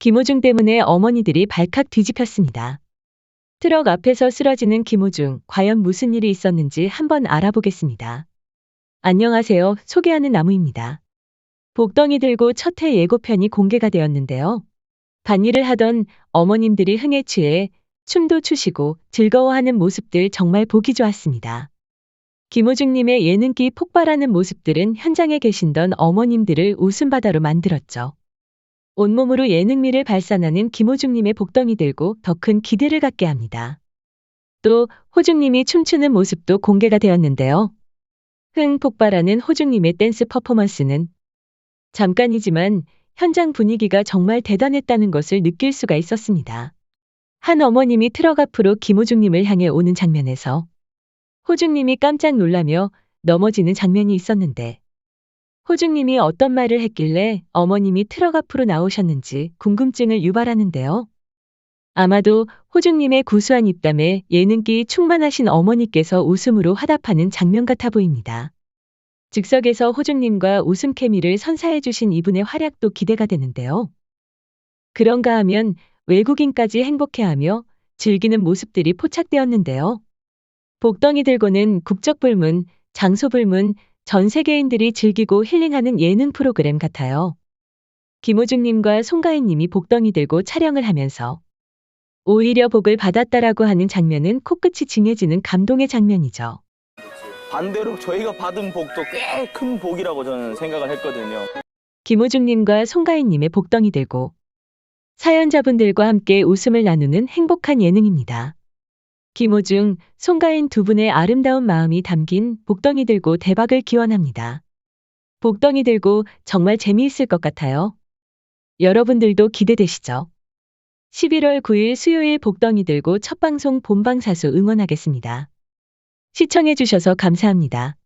김호중 때문에 어머니들이 발칵 뒤집혔습니다. 트럭 앞에서 쓰러지는 김호중, 과연 무슨 일이 있었는지 한번 알아보겠습니다. 안녕하세요. 소개하는 나무입니다. 복덩이 들고 첫 해 예고편이 공개가 되었는데요. 반일을 하던 어머님들이 흥에 취해 춤도 추시고 즐거워하는 모습들 정말 보기 좋았습니다. 김호중님의 예능기 폭발하는 모습들은 현장에 계신던 어머님들을 웃음바다로 만들었죠. 온몸으로 예능미를 발산하는 김호중님의 복덩이 들고 더 큰 기대를 갖게 합니다. 또 호중님이 춤추는 모습도 공개가 되었는데요. 흥 폭발하는 호중님의 댄스 퍼포먼스는 잠깐이지만 현장 분위기가 정말 대단했다는 것을 느낄 수가 있었습니다. 한 어머님이 트럭 앞으로 김호중님을 향해 오는 장면에서 호중님이 깜짝 놀라며 넘어지는 장면이 있었는데 호중님이 어떤 말을 했길래 어머님이 트럭 앞으로 나오셨는지 궁금증을 유발하는데요. 아마도 호중님의 구수한 입담에 예능기 충만하신 어머니께서 웃음으로 화답하는 장면 같아 보입니다. 즉석에서 호중님과 웃음 케미를 선사해 주신 이분의 활약도 기대가 되는데요. 그런가 하면 외국인까지 행복해하며 즐기는 모습들이 포착되었는데요. 복덩이 들고는 국적 불문, 장소 불문, 전 세계인들이 즐기고 힐링하는 예능 프로그램 같아요. 김호중님과 송가인님이 복덩이 들고 촬영을 하면서 오히려 복을 받았다라고 하는 장면은 코끝이 징해지는 감동의 장면이죠. 반대로 저희가 받은 복도 꽤 큰 복이라고 저는 생각을 했거든요. 김호중님과 송가인님의 복덩이 들고 사연자분들과 함께 웃음을 나누는 행복한 예능입니다. 김호중, 송가인 두 분의 아름다운 마음이 담긴 복덩이 들고 대박을 기원합니다. 복덩이 들고 정말 재미있을 것 같아요. 여러분들도 기대되시죠? 11월 9일 수요일 복덩이 들고 첫 방송 본방사수 응원하겠습니다. 시청해주셔서 감사합니다.